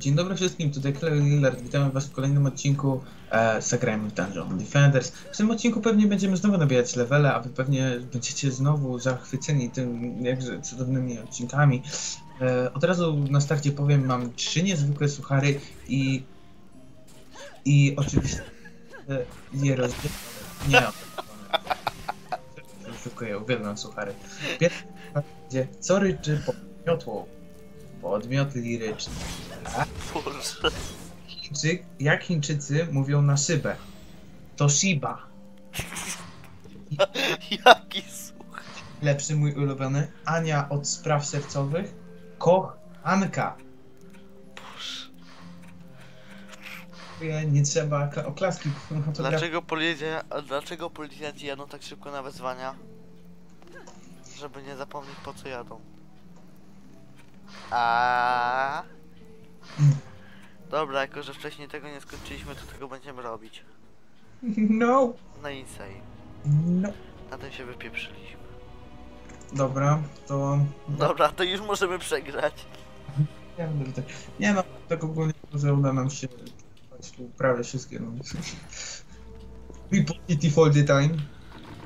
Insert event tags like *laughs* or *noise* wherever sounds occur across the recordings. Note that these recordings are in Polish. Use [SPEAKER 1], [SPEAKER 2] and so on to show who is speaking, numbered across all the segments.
[SPEAKER 1] Dzień dobry wszystkim, tutaj Clay Lillard. Witamy was w kolejnym odcinku e, Zagrajmy w Dungeon Defenders. W tym odcinku pewnie będziemy znowu nabijać levele, a wy pewnie będziecie znowu zachwyceni tym jakże cudownymi odcinkami. E, od razu na starcie powiem, mam trzy niezwykłe suchary i i oczywiście e, je rozdzielam. Nie, *laughs* Szukuję, uwielbiam suchary. Pierwszy będzie, co ryczy podmiotło? Podmiot liryczny.
[SPEAKER 2] Boże.
[SPEAKER 1] Chińczyk, jak Chińczycy mówią na szybę? To Shiba.
[SPEAKER 2] Jaki słuch.
[SPEAKER 1] Lepszy mój ulubiony. Ania od spraw sercowych. Koch Anka.
[SPEAKER 2] Boże.
[SPEAKER 1] Nie, trzeba kla- oklaski.
[SPEAKER 2] Dlaczego policja, dlaczego policjanci jadą tak szybko na wezwania? Żeby nie zapomnieć po co jadą. A. Dobra, jako że wcześniej tego nie skończyliśmy, to tego będziemy robić. *laughs*
[SPEAKER 1] No.
[SPEAKER 2] Na Insane.
[SPEAKER 1] No.
[SPEAKER 2] Na tym się wypieprzyliśmy.
[SPEAKER 1] Dobra, to...
[SPEAKER 2] Dobra, to już możemy przegrać.
[SPEAKER 1] Nie, nie no, tak ogólnie, że uda nam się prawie wszystkie. No. We positive all the time.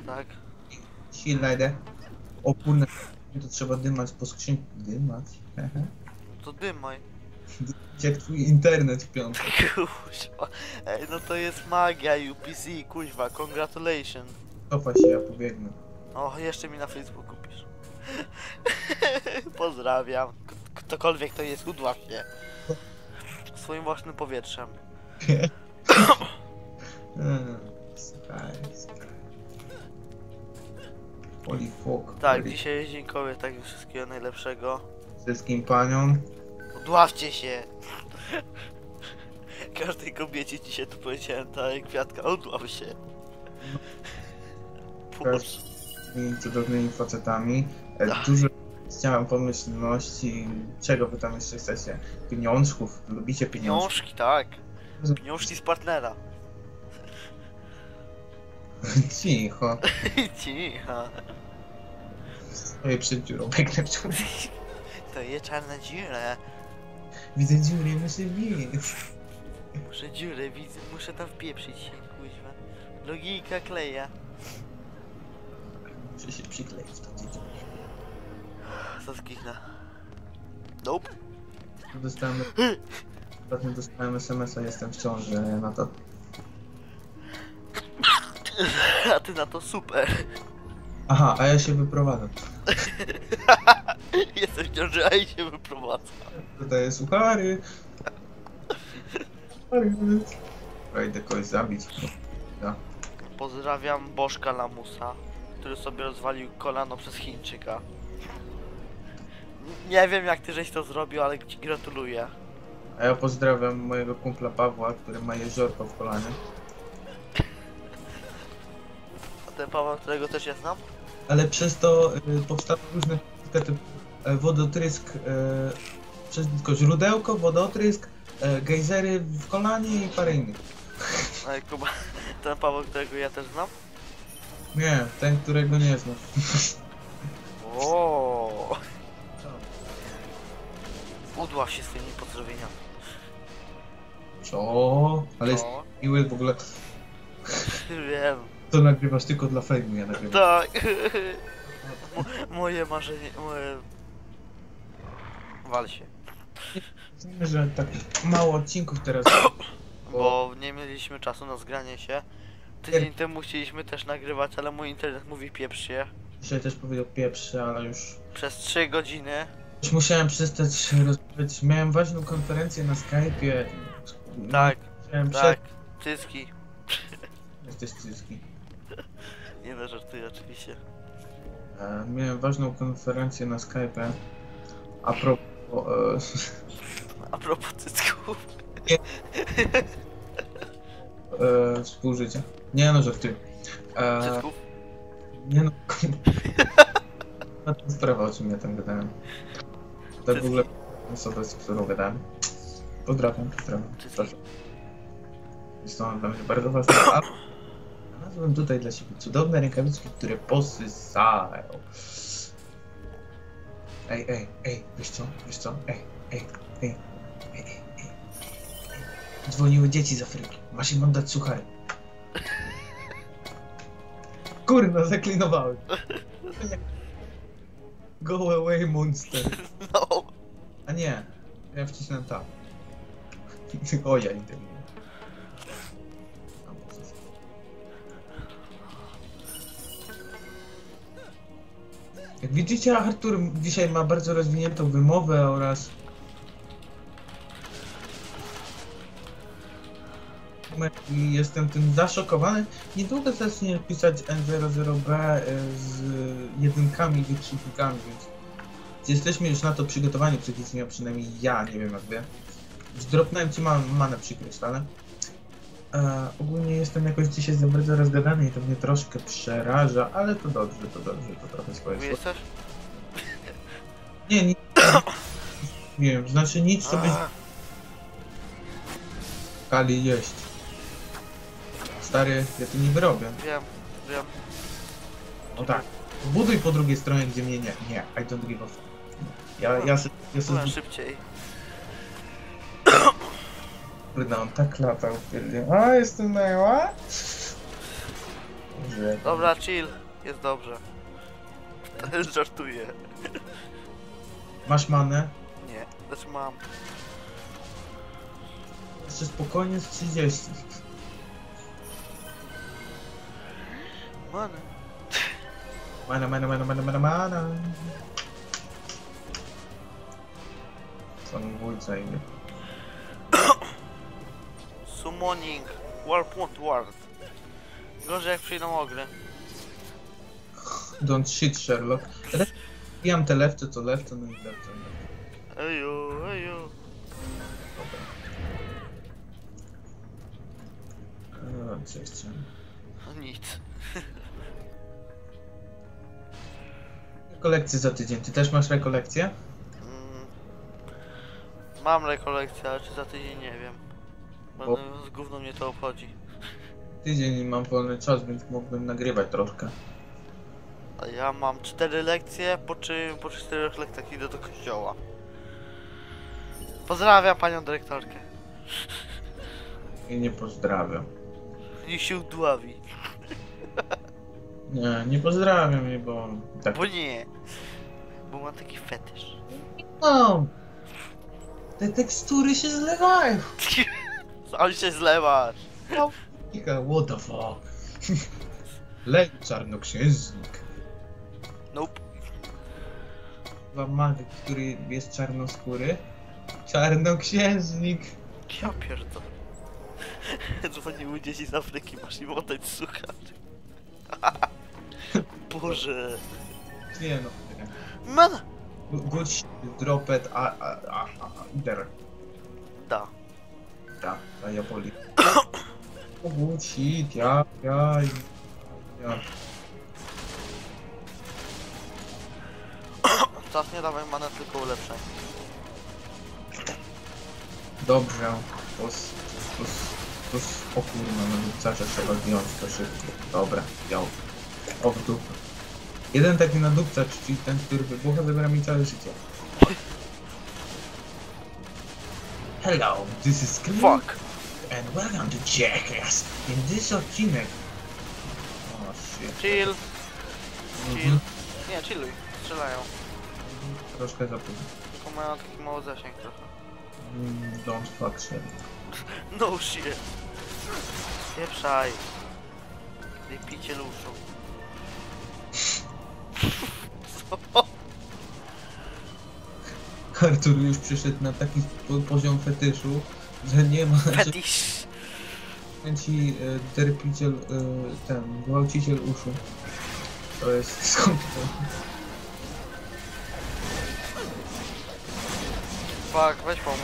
[SPEAKER 2] Tak?
[SPEAKER 1] Leider. O to trzeba dymać po skrzynce. Dymać? Hehe.
[SPEAKER 2] To dymaj. *laughs*
[SPEAKER 1] Jak twój internet w piątek. *laughs*
[SPEAKER 2] Kuźwa. Ej, no to jest magia UPC, kuźwa, congratulations.
[SPEAKER 1] Cofa się, ja pobiegnę.
[SPEAKER 2] O, jeszcze mi na Facebooku pisz. *laughs* Pozdrawiam. K- Ktokolwiek to jest, udław się. Swoim własnym powietrzem.
[SPEAKER 1] Słuchaj, słuchaj. Holy fuck.
[SPEAKER 2] Tak,
[SPEAKER 1] holy-
[SPEAKER 2] dzisiaj kobiet, tak wszystkiego najlepszego.
[SPEAKER 1] Wszystkim paniom.
[SPEAKER 2] Udławcie się! *laughs* Każdej kobiecie dzisiaj tu powiedziałem, tak, kwiatka, udław się.
[SPEAKER 1] I cudownymi facetami. E,
[SPEAKER 2] Ach.
[SPEAKER 1] Dużo chciałem pomyślności. Czego wy tam jeszcze chcecie? Pieniążków. Lubicie pieniążki.
[SPEAKER 2] Pieniążki, tak. Pieniążki z partnera. *laughs*
[SPEAKER 1] Cicho. *laughs*
[SPEAKER 2] Cicha.
[SPEAKER 1] Stoję przed dziurą, biegnę w dziurę. *laughs*
[SPEAKER 2] To jest czarna dziura.
[SPEAKER 1] Widzę dziurę, muszę biec.
[SPEAKER 2] Muszę dziurę widzę, muszę tam wpieprzyć się, kuźwa. Logika kleja.
[SPEAKER 1] Muszę się przykleić do tej dziury.
[SPEAKER 2] Zginę. Nope.
[SPEAKER 1] Dostałem... *gasps* Ostatnio dostałem SMS-a, jestem w ciąży, na to... *laughs*
[SPEAKER 2] A ty na to super.
[SPEAKER 1] Aha, a ja się wyprowadzam. *laughs*
[SPEAKER 2] Jestem w ciąży, a i się wyprowadza.
[SPEAKER 1] Suchary. Suchary. Dobra, idę kogoś zabić. Ja.
[SPEAKER 2] Pozdrawiam Bożka Lamusa, który sobie rozwalił kolano przez Chińczyka. Nie wiem jak ty żeś to zrobił, ale ci gratuluję.
[SPEAKER 1] A ja pozdrawiam mojego kumpla Pawła, który ma jeziorko w kolanie.
[SPEAKER 2] Ten Paweł, którego też ja znam?
[SPEAKER 1] Ale przez to y, powstały różne typy e, wodotrysk, e, przez tylko źródełko, wodotrysk, e, gejzery w kolanie i parę innych.
[SPEAKER 2] A jak Kuba, ten Paweł, którego ja też znam?
[SPEAKER 1] Nie, ten, którego nie znam.
[SPEAKER 2] O. Udław się z tymi pozdrowieniami.
[SPEAKER 1] Co? Ale jest
[SPEAKER 2] No,
[SPEAKER 1] miły w ogóle.
[SPEAKER 2] wiem.
[SPEAKER 1] To nagrywasz tylko dla fejmu, ja nagrywam.
[SPEAKER 2] Tak. Mo *laughs* moje marzenie, moje... Wal się.
[SPEAKER 1] Widzimy, że tak mało odcinków teraz. *coughs*
[SPEAKER 2] Bo nie mieliśmy czasu na zgranie się. Tydzień temu chcieliśmy też nagrywać, ale mój internet mówi pieprz się.
[SPEAKER 1] Dzisiaj też powiedział pierwszy, ale już...
[SPEAKER 2] Przez 3 godziny.
[SPEAKER 1] Już musiałem przestać rozmawiać. Miałem ważną konferencję na Skype'ie.
[SPEAKER 2] Tak,
[SPEAKER 1] Musiałem
[SPEAKER 2] tak. Cyski.
[SPEAKER 1] przed... Jesteś cycki.
[SPEAKER 2] Nie no, żartuję oczywiście.
[SPEAKER 1] E, miałem ważną konferencję na Skype'ie. A propos... E, *laughs*
[SPEAKER 2] A propos cycków.
[SPEAKER 1] e, współżycia. Nie no, żartuję. E,
[SPEAKER 2] Cycków?
[SPEAKER 1] nie no... Na tę sprawę, o czym ja tam gadałem. Tak w ogóle osobę, z którą gadałem. Pozdrawiam, pozdrawiam. Jest to dla mnie bardzo ważne. Znalazłem tutaj dla siebie cudowne rękawiczki, które posysają. Ej, ej, ej, wiesz co, wiesz co, ej, ej, ej, ej, ej, ej. Dzwoniły dzieci z Afryki. Masz im oddać suchary. Kurno, zaklinowały. Go away monster.
[SPEAKER 2] No.
[SPEAKER 1] A nie, ja wcisnąłem tam. O ja Jak widzicie, Artur dzisiaj ma bardzo rozwiniętą wymowę oraz i jestem tym zaszokowany. Niedługo zacznie pisać N00B z jedynkami i wykrzyknikami, więc jesteśmy już na to przygotowani psychicznie, a przynajmniej ja, nie wiem jak wy. Zdropnąłem ci ma manę przykryć, ale e, ogólnie jestem jakoś dzisiaj za bardzo rozgadany i to mnie troszkę przeraża, ale to dobrze, to dobrze, to trochę swoje słowo.
[SPEAKER 2] coś?
[SPEAKER 1] Nie, nic. *coughs* Nie wiem, znaczy nic, co
[SPEAKER 2] A,
[SPEAKER 1] kali jeść. Stary, ja to niby robię.
[SPEAKER 2] Wiem, wiem.
[SPEAKER 1] No tak. Buduj po drugiej stronie, gdzie mnie nie. Nie, I don't give a fuck. Ja, ja, ja
[SPEAKER 2] Byłem
[SPEAKER 1] sobie
[SPEAKER 2] szybciej.
[SPEAKER 1] Kurde, on tak latał, pierdolę. A, jestem najła? Boże,
[SPEAKER 2] Dobra, chill. Jest dobrze. *laughs* Żartuję.
[SPEAKER 1] Masz manę?
[SPEAKER 2] Nie, znaczy mam.
[SPEAKER 1] Jeszcze spokojnie z 30.
[SPEAKER 2] Many.
[SPEAKER 1] Mana, mana, mana, mana, mana, mana. Samobójca idzie.
[SPEAKER 2] Summoning. Warp want ward. Gorzej jak przyjdą ogry.
[SPEAKER 1] Don't shit, Sherlock. Wbijam te lewce, co lewce, no i lewce. no.
[SPEAKER 2] Eju, eju.
[SPEAKER 1] Dobra. O, co jeszcze?
[SPEAKER 2] No nic. *laughs*
[SPEAKER 1] Kolekcję za tydzień. Ty też masz rekolekcję?
[SPEAKER 2] Mm. Mam rekolekcję, ale czy za tydzień nie wiem. Bo z gówno mnie to obchodzi.
[SPEAKER 1] Tydzień i mam wolny czas, więc mógłbym nagrywać troszkę.
[SPEAKER 2] A ja mam cztery lekcje, po czym po czterech lekcjach idę do kościoła. Pozdrawiam panią dyrektorkę.
[SPEAKER 1] I nie pozdrawiam.
[SPEAKER 2] Niech się udławi.
[SPEAKER 1] Nie, nie pozdrawiam jej, bo tak.
[SPEAKER 2] Bo nie. Bo mam taki fetysz.
[SPEAKER 1] No. Te tekstury się zlewają. *laughs*
[SPEAKER 2] Sam się zlewasz.
[SPEAKER 1] Kika, what the fuck? Lej czarnoksiężnik.
[SPEAKER 2] Nope.
[SPEAKER 1] Chyba mag, który jest czarnoskóry. Czarnoksiężnik.
[SPEAKER 2] Ja pierdolę. Dzwoniły dzieci z Afryki, masz im oddać słuchacz. Boże.
[SPEAKER 1] Nie no.
[SPEAKER 2] Man!
[SPEAKER 1] Good shit, drop it, a, a, a, a, der.
[SPEAKER 2] Da.
[SPEAKER 1] Da, da ja poli. *coughs* O, good shit, ja, ja, ja. *coughs*
[SPEAKER 2] Czas nie dawaj manę, tylko ulepszaj.
[SPEAKER 1] Dobrze, pus, pus, pus, o kurwa, no dupcarze trzeba zdjąć to szybko. Dobra, wziął. O w dupę. Jeden taki nadupcacz, czyli ten, który wybucha, zabiera mi całe życie. Hello, this is Scream
[SPEAKER 2] Fuck!
[SPEAKER 1] and welcome to Jackass. In this odcinek... O shit.
[SPEAKER 2] Chill.
[SPEAKER 1] Mhm.
[SPEAKER 2] Nie, chilluj. Strzelają.
[SPEAKER 1] Troszkę za późno.
[SPEAKER 2] Tylko mają taki mały zasięg trochę.
[SPEAKER 1] Mm, Don't fuck shit. *laughs*
[SPEAKER 2] No shit. Pieprzaj. Wypicie luszu. *laughs* Co?
[SPEAKER 1] Artur już przyszedł na taki po- poziom fetyszu, że nie ma... że
[SPEAKER 2] Fetish.
[SPEAKER 1] Kręci e, derpiciel, e, ten, gwałciciel uszu. To jest skąd to?
[SPEAKER 2] Fuck, weź pomóż.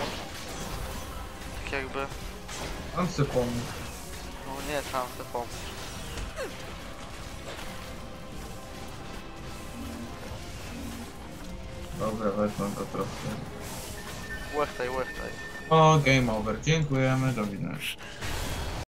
[SPEAKER 2] Tak jakby.
[SPEAKER 1] Mam se pomóc.
[SPEAKER 2] No nie, tam chcę pomóc.
[SPEAKER 1] Dobra, wezmę go trochę.
[SPEAKER 2] Łechtaj, łechtaj.
[SPEAKER 1] O, game over. Dziękujemy, do widzenia.